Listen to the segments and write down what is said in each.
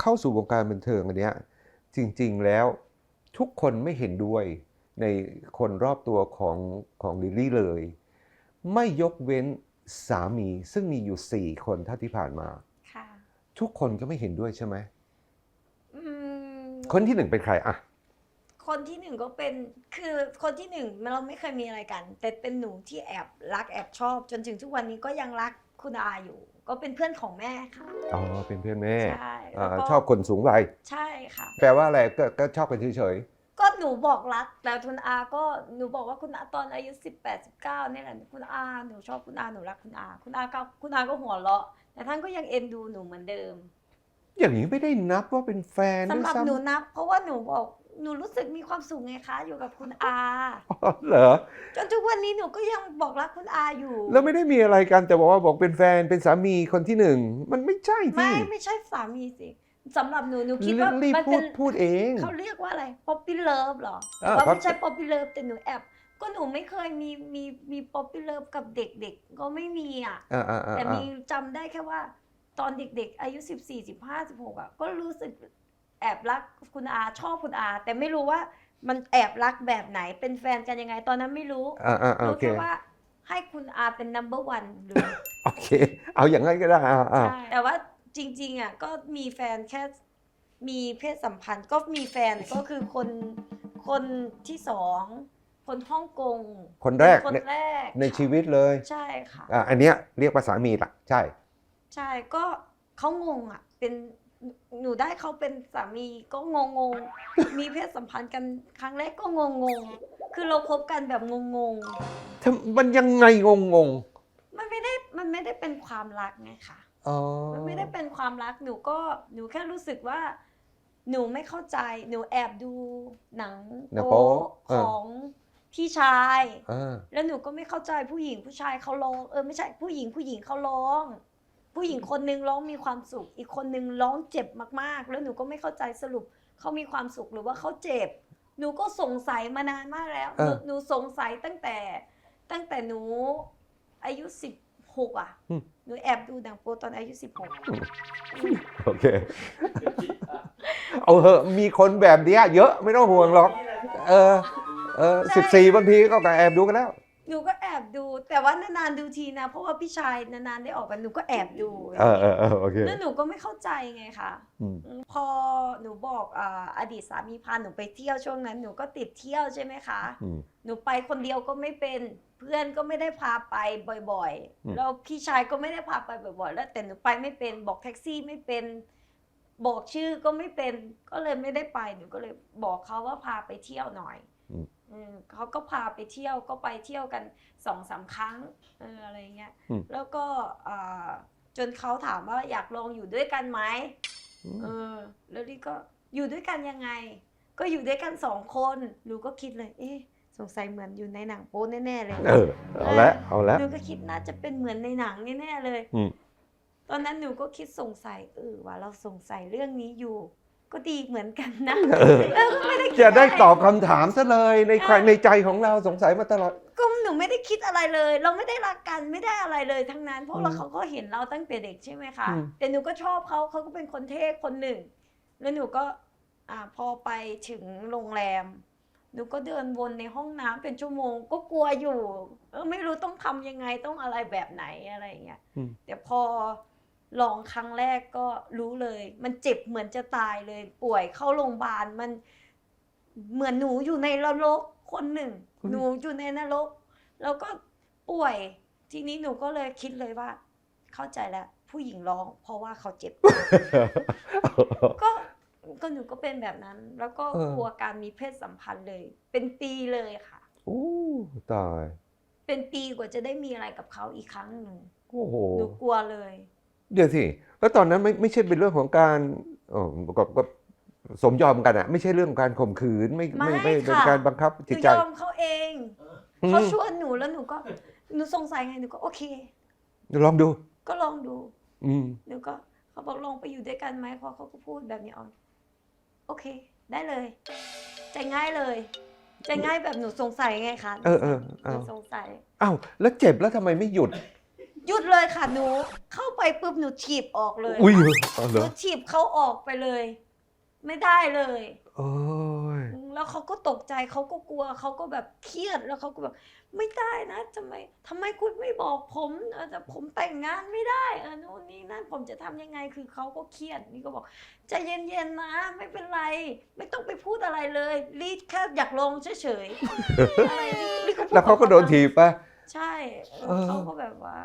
เข้าสู่วงการบันเทิงอันเนี้ยจริงๆแล้วทุกคนไม่เห็นด้วยในคนรอบตัวของของลิลลี่เลย ไม่ยกเว้นสามีซึ่งมีอยู่4คนเท่าที่ผ่านมาค่ะทุกคนก็ไม่เห็นด้วยใช่ไหมอืมคนที่หนึ่งเป็นใครอะ คนที่หนึ่งก็เป็นคือคนที่หนึ่งเราไม่เคยมีอะไรกัน แต่เป็นหนูที่แอบรักแอบชอบ จนถึงทุกวันนี้ก็ยังรักคุณอาอยู่ ก็เป็นเพื่อนของแม่ค่ะ อ๋อเป็นเพื่อนแม่ใช่อ่าแล้วก็ชอบคนสูงวัยใช่ค่ะ แปลว่าอะไรก็ก็ชอบกันเฉยก็หนูบอกรัก แต่คุณอาก็หนูบอกว่าคุณอาตอนอายุสิบแปดสิบเก้านี่ยแหละคุณอาหนูชอบคุณอาหนูรักคุณอา คุณอาก็คุณอาก็หัวเราะ แต่ท่านก็ยังเอ็นดูหนูเหมือนเดิมๆอย่างนี้ไม่ได้นับว่าเป็นแฟนสำด้วยหรับซ้ำหนูนับ เพราะว่าหนูบอก หนูรู้สึกมีความสุขไงคะ อยู่กับคุณอาอ๋อเหรอ จนทุกวันนี้หนูก็ยังบอกรักคุณอาอยู่ แล้วไม่ได้มีอะไรกันแต่บอกว่าบอกเป็นแฟนเป็นสามีคนที่หนึ่ง มันไม่ใช่ไม่ที่ไม่ใช่สามีสิสำหรับหนูหนูคิดว่ารีบมันพูเป็ดนพูดเอง เขาเรียกว่าอะไรป๊อปปี้เลิฟหรออ่าว่าครับไม่ใช่ป๊อปปี้เลิฟแต่หนูแอบก็หนูไม่เคยมีมีมีป๊อปปี้เลิฟกับเด็กๆ ก็ไม่มีอะ อ่าอ่าอ่าแต่อ่ามีจำได้แค่ว่า ตอนเด็กๆ อายุ 14 15 16อะก็รู้สึก แอบรักคุณอาชอบคุณอา แต่ไม่รู้ว่ามันแอบรักแบบไหนเป็นแฟนกันยังไง ตอนนั้นไม่รู้อ่าอ่าอ่ารู้โอเคแค่ว่าให้คุณอาเป็น number one เลยโอเค เอาอย่างนั้นก็ได้อ่าอ่า ใช่แต่ว่าจริงๆอะก็มีแฟนแค่มีเพศสัมพันธ์ ก็มีแฟน ก็คือคนคนที่สองคนฮ่องกงคนแรก เป็นในคนแรกในค่ะชีวิตเลยใช่ค่ะ อ่าอันเนี้ยเรียกว่าสามีละใช่ ใช่ก็เขางงอะเป็น หนูได้เขาเป็นสามีก็งงงๆมีเพศสัมพันธ์กันครั้งแรกก็งงงๆคือเราคบกันแบบงงงทำมันยังไงงงงๆมันไม่ได้มันไม่ได้เป็นความรักไงค่ะๆอ๋อมันไม่ได้เป็นความรักหนูก็หนูแค่รู้สึกว่า หนูไม่เข้าใจ หนูแอบดูหนังหนังโป๊โป๊ะเออของพี่ชาย อ่าแล้วหนูก็ไม่เข้าใจผู้หญิงผู้ชายเขาร้องเออไม่ใช่ผู้หญิงผู้หญิงเขาร้อง ผู้หญิงคนนึงร้องมีความสุข อีกคนนึงร้องเจ็บมากๆ แล้วหนูก็ไม่เข้าใจสรุปเขามีความสุขหรือว่าเขาเจ็บ หนูก็สงสัยมานานมากแล้วหนูหนูสงสัยตั้งแต่ ตั้งแต่หนูอายุสิบหกอะ หนูแอบดูหนังโป๊ตอนอายุสิบหกโอเค เอาเหอะมีคนแบบเนี้ยเยอะไม่ต้องห่วงหรอก เออ เออสิบสี่บางทีก็แอบดูกันแล้ว หนูก็ แอบดูแต่ว่านานๆดูทีนะ เพราะว่าพี่ชายนานๆได้ออกมาหนูก็แอบดูเออเออเออโอเคแล้วหนูก็ไม่เข้าใจไงคะอืมอืมพอหนูบอกอ่าอดีตสามีพาหนูไปเที่ยวช่วงนั้นหนูก็ติดเที่ยวใช่ไหมคะอืมหนูไปคนเดียวก็ไม่เป็นเพื่อนก็ไม่ได้พาไปบ่อยอืมๆแล้วพี่ชายก็ไม่ได้พาไปบ่อยๆ แล้วแต่หนูไปไม่เป็นบอกแท็กซี่ไม่เป็น บอกชื่อก็ไม่เป็นก็เลยไม่ได้ไปหนูก็เลยบอกเขาว่าพาไปเที่ยวหน่อยอืมอืม เขาก็พาไปเที่ยวก็ไปเที่ยวกันสองสามครั้งเอออะไรเงี้ยอืมแล้วก็อ่าจนเขาถามว่าอยากลองอยู่ด้วยกันไหมเออแล้วลี่ก็อยู่ด้วยกันยังไง ก็อยู่ด้วยกันสองคนหนูก็คิดเลย เอ๊ะสงสัยเหมือนอยู่ในหนังโป๊แน่ๆเลย เออเอาละเอาละหนูก็คิดน่าจะเป็นเหมือนในหนังแน่ๆเลยอืมตอนนั้นหนูก็คิดสงสัยเออว่าเราสงสัยเรื่องนี้อยู่ ก็ดีเหมือนกันนะเออ เออก็ไม่ได้คิจะได้ะรตอบคำถามซะเลยในใครในใจของเราสงสัยมาตลอด ก็หนูไม่ได้คิดอะไรเลย เราไม่ได้รักกันไม่ได้อะไรเลยทั้งนั้น เพราะเราอืมเขาก็เห็นเราตั้งแต่เด็กใช่ไหมคะอืม แต่หนูก็ชอบเขาเขาก็เป็นคนเท่คนหนึ่ง แล้วหนูก็อ่าพอไปถึงโรงแรม หนูก็เดินวนในห้องน้ำเป็นชั่วโมง ก็กลัวอยู่เออไม่รู้ต้องทำยังไงต้องอะไรแบบไหนอะไรอย่างเงี้ยอืม แต่พอ ลองครั้งแรกก็รู้เลย มันเจ็บเหมือนจะตายเลย ป่วยเข้าโรงพยาบาลมัน เหมือนหนูอยู่ในนรกคนหนึ่ง หนูอยู่ในนรก แล้วก็ป่วย ทีนี้หนูก็เลยคิดเลยว่า เข้าใจแล้ว ผู้หญิงร้อง เพราะว่าเขาเจ็บ ก็ก็หนูก็เป็นแบบนั้น แล้วก็เออกลัวการมีเพศสัมพันธ์เลย เป็นปีเลยค่ะโอ้ตาย เป็นปีกว่าจะได้มีอะไรกับเขาอีกครั้งหนึ่งโอ้โหหนูกลัวเลย เดี๋ยวสิแล้วตอนนั้นไม่ไม่ใช่เป็นเรื่องของการเออก็ก็สมยอมกันอะไม่ใช่เรื่องของการข่มขืนไม่ไม่ไม่ไม่เป็นค่ะการบังคับหจิตนูใจยอมเขาเองอืมเขาชวนหนูแล้วหนูก็หนูสงสัยไงหนูก็โอเคลองดู ก็ลองดู อืมหนูก็เขาบอกลองไปอยู่ด้วยกันไหมพอเขาก็พูดแบบนี้ออนโอเค ได้เลย ใจง่ายเลยใจง่ายแบบหนูสงสัยไงคะเออเออหนูเอาสงสัยอ้าวแล้วเจ็บแล้วทำไมไม่หยุด หยุดเลยค่ะหนู เข้าไปปุ๊บหนูถีบออกเลยอุ้ยค่ะเอาหเหรนูอถีบเขาออกไปเลย ไม่ได้เลย โอ้ย แล้วเขาก็ตกใจเขาก็กลัวเขาก็แบบเครียดแล้วเขาก็แบบไม่ได้นะทำไมทำไมคุณไม่บอกผมเออแต่ผมแต่งงานไม่ได้เออนู่นนี่นั่นผมจะทำยังไงคือเขาก็เครียดนี่ก็บอกใจเย็นๆนะไม่เป็นไร ไม่ต้องไปพูดอะไรเลยรีดแค่อยากลงเฉยๆอะไรนี่พูแล้วเขาก็โดนถีบป่ะ ใช่เออเออ เขาก็แบบว่า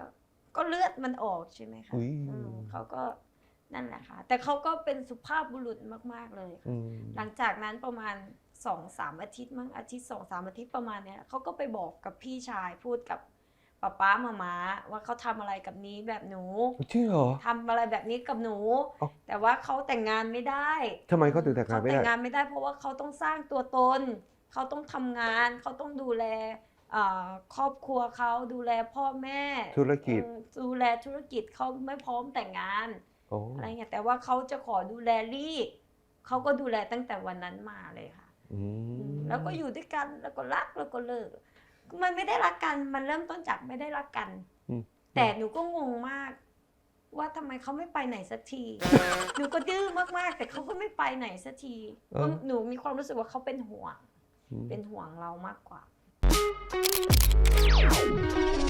ก็เลือดมันออกใช่ไหมคะอุ๊ย อืมเขาก็นั่นแหละค่ะ แต่เขาก็เป็นสุภาพบุรุษมาก ๆ เลยค่ะอืมหลังจากนั้นประมาณสองสามอาทิตย์มั้งอาทิตย์สองสามอาทิตย์ประมาณเนี้ยเขาก็ไปบอกกับพี่ชายพูดกับป้าป้ามามาว่าเขาทำอะไรกับนี้แบบหนูจริงเหรอ ทำอะไรแบบนี้กับหนูอ๋อแต่ว่าเขาแต่งงานไม่ได้ ทำไมเขาถึงแต่งงานไม่แต่ได้ งงานไม่ได้เพราะว่าเขาต้องสร้างตัวตน เขาต้องทำงาน เขาต้องดูแลเอ่อ ครอบครัวเขาดูแลพ่อแม่ธุรกิจเออดูแลธุรกิจเขาไม่พร้อมแต่งงานโอ้อะไรเงี้ยแต่ว่าเขาจะขอดูแลลี่เขาก็ดูแลตั้งแต่วันนั้นมาเลยค่ะอืมแล้วก็อยู่ด้วยกันแล้วก็รักแล้วก็เลิก มันไม่ได้รักกันมันเริ่มต้นจากไม่ได้รักกันอืมแต่หนูก็งงมาก ว่าทำไมเขาไม่ไปไหนสักที หนูก็ดื้อมากๆ แต่เขาก็ไม่ไปไหนสักทีเออหนูมีความรู้สึกว่าเขาเป็นห่วงอืมเป็นห่วงเรามากกว่า Thank you.